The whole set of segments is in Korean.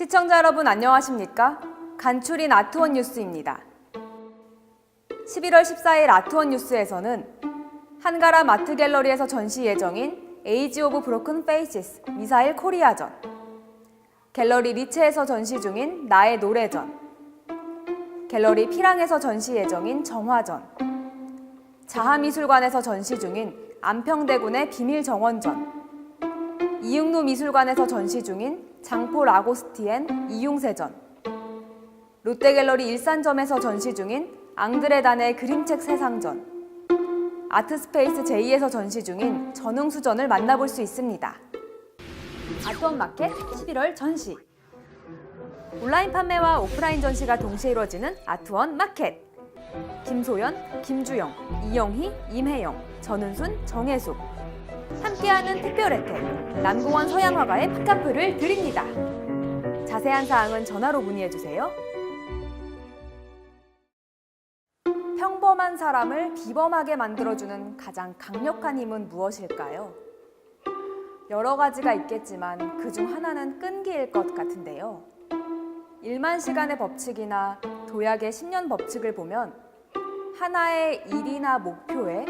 시청자 여러분 안녕하십니까? 간추린 아트원 뉴스입니다. 11월 14일 아트원 뉴스에서는 한가람 아트 갤러리에서 전시 예정인 에이지 오브 브로큰 페이시스 미사일 코리아전 갤러리 리체에서 전시 중인 나의 노래전 갤러리 피랑에서 전시 예정인 정화전 자하미술관에서 전시 중인 안평대군의 비밀정원전 이육루 미술관에서 전시 중인 장포 라고스티엔 이융세전. 롯데갤러리 일산점에서 전시 중인 앙드레단의 그림책 세상전. 아트스페이스 J에서 전시 중인 전흥수전을 만나볼 수 있습니다. 아트원 마켓 11월 전시. 온라인 판매와 오프라인 전시가 동시에 이루어지는 아트원 마켓. 김소연, 김주영, 이영희, 임혜영, 전은순, 정혜숙 함께하는 특별 혜택 남궁원 서양화가의 팝카프를 드립니다. 자세한 사항은 전화로 문의해 주세요. 평범한 사람을 비범하게 만들어주는 가장 강력한 힘은 무엇일까요? 여러 가지가 있겠지만 그 중 하나는 끈기일 것 같은데요. 1만 시간의 법칙이나 도약의 10년 법칙을 보면 하나의 일이나 목표에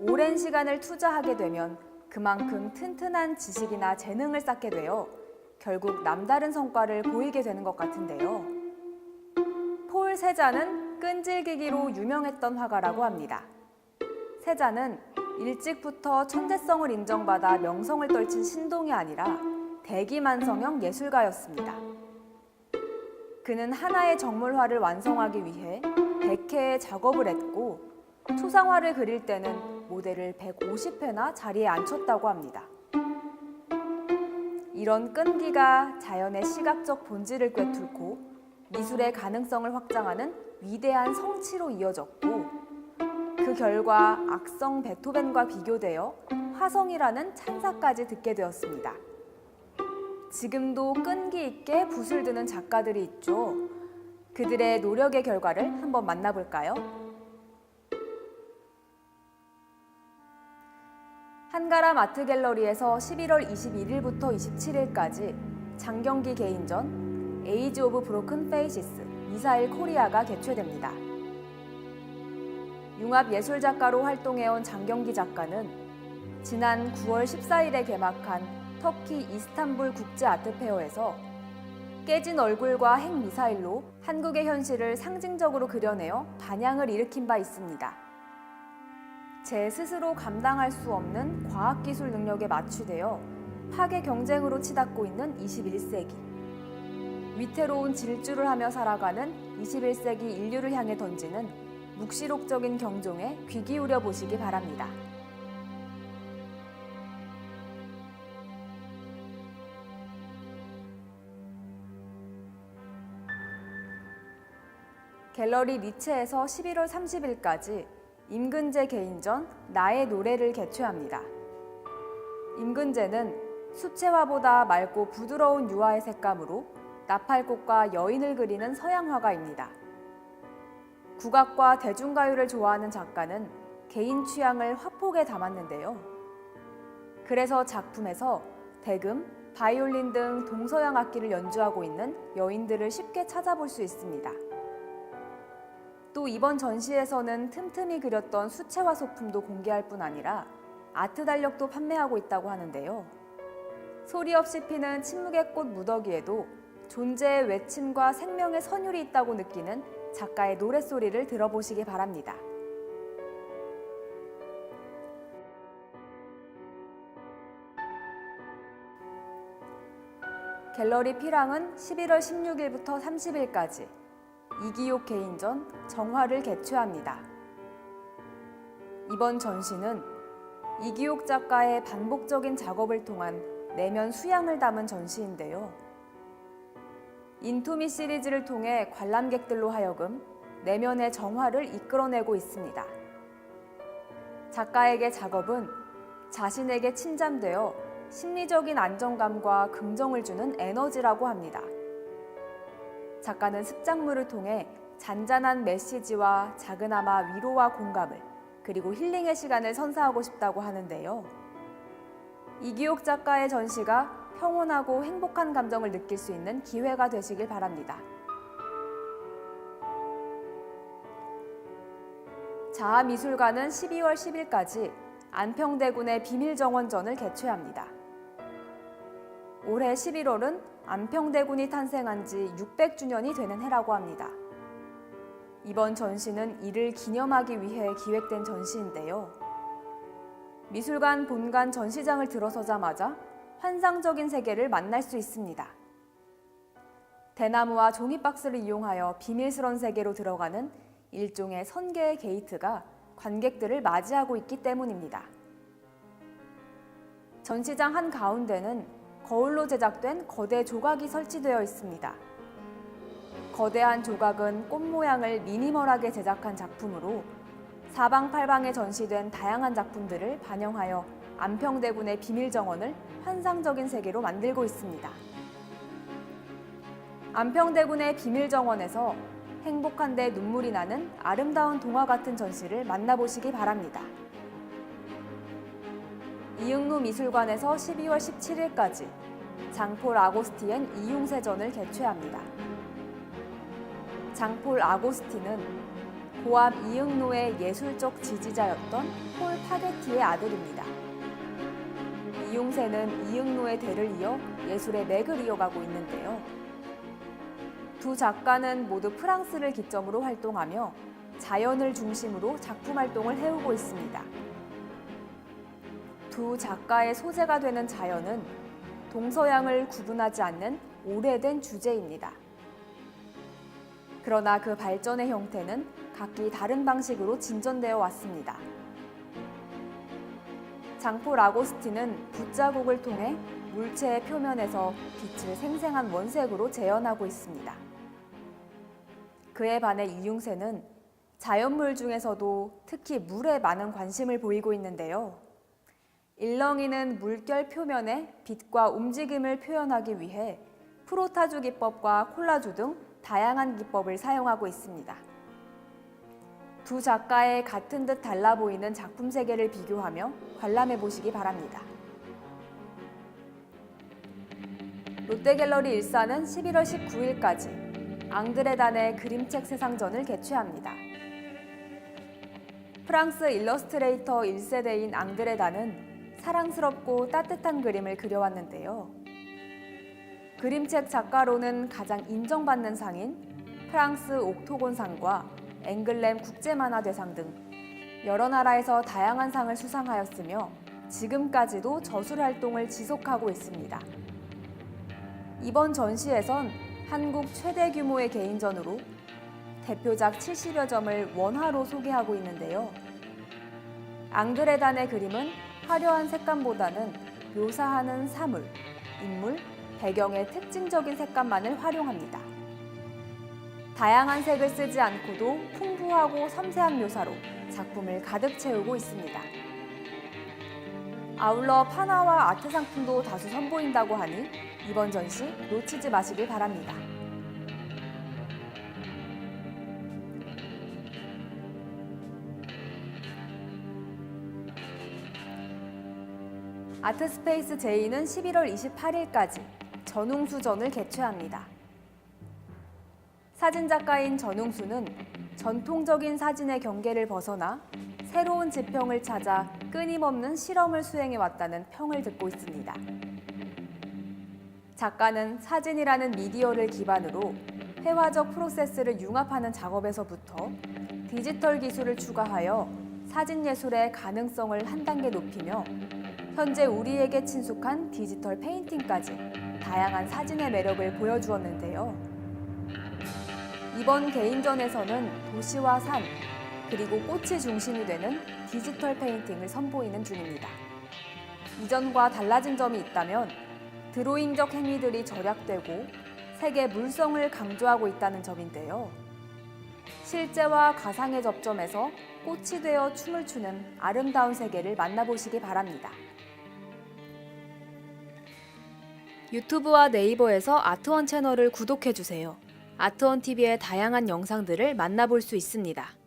오랜 시간을 투자하게 되면 그만큼 튼튼한 지식이나 재능을 쌓게 되어 결국 남다른 성과를 보이게 되는 것 같은데요. 폴 세자는 끈질기기로 유명했던 화가라고 합니다. 세자는 일찍부터 천재성을 인정받아 명성을 떨친 신동이 아니라 대기만성형 예술가였습니다. 그는 하나의 정물화를 완성하기 위해 100회의 작업을 했고 초상화를 그릴 때는 모델을 150회나 자리에 앉혔다고 합니다. 이런 끈기가 자연의 시각적 본질을 꿰뚫고 미술의 가능성을 확장하는 위대한 성취로 이어졌고 그 결과 악성 베토벤과 비교되어 화성이라는 찬사까지 듣게 되었습니다. 지금도 끈기 있게 붓을 드는 작가들이 있죠. 그들의 노력의 결과를 한번 만나볼까요? 한가람 아트 갤러리에서 11월 21일부터 27일까지 장경기 개인전 에이지 오브 브로큰 페이시스 미사일 코리아가 개최됩니다. 융합 예술 작가로 활동해온 장경기 작가는 지난 9월 14일에 개막한 터키 이스탄불 국제 아트 페어에서 깨진 얼굴과 핵 미사일로 한국의 현실을 상징적으로 그려내어 반향을 일으킨 바 있습니다. 제 스스로 감당할 수 없는 과학기술 능력에 맞추되어 파괴 경쟁으로 치닫고 있는 21세기. 위태로운 질주를 하며 살아가는 21세기 인류를 향해 던지는 묵시록적인 경종에 귀 기울여 보시기 바랍니다. 갤러리 리체에서 11월 30일까지 임근재 개인전 나의 노래를 개최합니다. 임근재는 수채화보다 맑고 부드러운 유화의 색감으로 나팔꽃과 여인을 그리는 서양 화가입니다. 국악과 대중가요를 좋아하는 작가는 개인 취향을 화폭에 담았는데요. 그래서 작품에서 대금, 바이올린 등 동서양 악기를 연주하고 있는 여인들을 쉽게 찾아볼 수 있습니다. 또 이번 전시에서는 틈틈이 그렸던 수채화 소품도 공개할 뿐 아니라 아트 달력도 판매하고 있다고 하는데요. 소리 없이 피는 침묵의 꽃 무더기에도 존재의 외침과 생명의 선율이 있다고 느끼는 작가의 노랫소리를 들어보시기 바랍니다. 갤러리 피랑은 11월 16일부터 30일까지 이기옥 개인전 정화를 개최합니다. 이번 전시는 이기옥 작가의 반복적인 작업을 통한 내면 수양을 담은 전시인데요. 인투미 시리즈를 통해 관람객들로 하여금 내면의 정화를 이끌어내고 있습니다. 작가에게 작업은 자신에게 침잠되어 심리적인 안정감과 긍정을 주는 에너지라고 합니다. 작가는 습작물을 통해 잔잔한 메시지와 작은아마 위로와 공감을 그리고 힐링의 시간을 선사하고 싶다고 하는데요. 이기옥 작가의 전시가 평온하고 행복한 감정을 느낄 수 있는 기회가 되시길 바랍니다. 자아미술관은 12월 10일까지 안평대군의 비밀정원전을 개최합니다. 올해 11월은 안평대군이 탄생한 지 600주년이 되는 해라고 합니다. 이번 전시는 이를 기념하기 위해 기획된 전시인데요. 미술관 본관 전시장을 들어서자마자 환상적인 세계를 만날 수 있습니다. 대나무와 종이박스를 이용하여 비밀스런 세계로 들어가는 일종의 선계의 게이트가 관객들을 맞이하고 있기 때문입니다. 전시장 한 가운데는 거울로 제작된 거대 조각이 설치되어 있습니다. 거대한 조각은 꽃 모양을 미니멀하게 제작한 작품으로 사방팔방에 전시된 다양한 작품들을 반영하여 안평대군의 비밀 정원을 환상적인 세계로 만들고 있습니다. 안평대군의 비밀 정원에서 행복한데 눈물이 나는 아름다운 동화 같은 전시를 만나보시기 바랍니다. 이응루 미술관에서 12월 17일까지 장폴 아고스티엔 이융세전을 개최합니다. 장폴 아고스티는 고암 이응로의 예술적 지지자였던 폴 파게티의 아들입니다. 이용세는 이응로의 대를 이어 예술의 맥을 이어가고 있는데요. 두 작가는 모두 프랑스를 기점으로 활동하며 자연을 중심으로 작품 활동을 해오고 있습니다. 두 작가의 소재가 되는 자연은 동서양을 구분하지 않는 오래된 주제입니다. 그러나 그 발전의 형태는 각기 다른 방식으로 진전되어 왔습니다. 장포 라고스티는 붓자국을 통해 물체의 표면에서 빛을 생생한 원색으로 재현하고 있습니다. 그에 반해 이융세는 자연물 중에서도 특히 물에 많은 관심을 보이고 있는데요. 일렁이는 물결 표면에 빛과 움직임을 표현하기 위해 프로타주 기법과 콜라주 등 다양한 기법을 사용하고 있습니다. 두 작가의 같은 듯 달라 보이는 작품 세계를 비교하며 관람해 보시기 바랍니다. 롯데갤러리 일산은 11월 19일까지 앙드레단의 그림책 세상전을 개최합니다. 프랑스 일러스트레이터 1세대인 앙드레단은 사랑스럽고 따뜻한 그림을 그려왔는데요. 그림책 작가로는 가장 인정받는 상인 프랑스 옥토곤상과 앵글렘 국제만화대상 등 여러 나라에서 다양한 상을 수상하였으며 지금까지도 저술 활동을 지속하고 있습니다. 이번 전시에선 한국 최대 규모의 개인전으로 대표작 70여 점을 원화로 소개하고 있는데요. 앙드레단의 그림은 화려한 색감보다는 묘사하는 사물, 인물, 배경의 특징적인 색감만을 활용합니다. 다양한 색을 쓰지 않고도 풍부하고 섬세한 묘사로 작품을 가득 채우고 있습니다. 아울러 판화와 아트 상품도 다수 선보인다고 하니 이번 전시 놓치지 마시길 바랍니다. 아트스페이스 제이는 11월 28일까지 전웅수전을 개최합니다. 사진작가인 전웅수는 전통적인 사진의 경계를 벗어나 새로운 지평을 찾아 끊임없는 실험을 수행해 왔다는 평을 듣고 있습니다. 작가는 사진이라는 미디어를 기반으로 회화적 프로세스를 융합하는 작업에서부터 디지털 기술을 추가하여 사진 예술의 가능성을 한 단계 높이며 현재 우리에게 친숙한 디지털 페인팅까지 다양한 사진의 매력을 보여주었는데요. 이번 개인전에서는 도시와 산, 그리고 꽃이 중심이 되는 디지털 페인팅을 선보이는 중입니다. 이전과 달라진 점이 있다면 드로잉적 행위들이 절약되고 색의 물성을 강조하고 있다는 점인데요. 실제와 가상의 접점에서 꽃이 되어 춤을 추는 아름다운 세계를 만나보시기 바랍니다. 유튜브와 네이버에서 아트원 채널을 구독해주세요. 아트원 TV의 다양한 영상들을 만나볼 수 있습니다.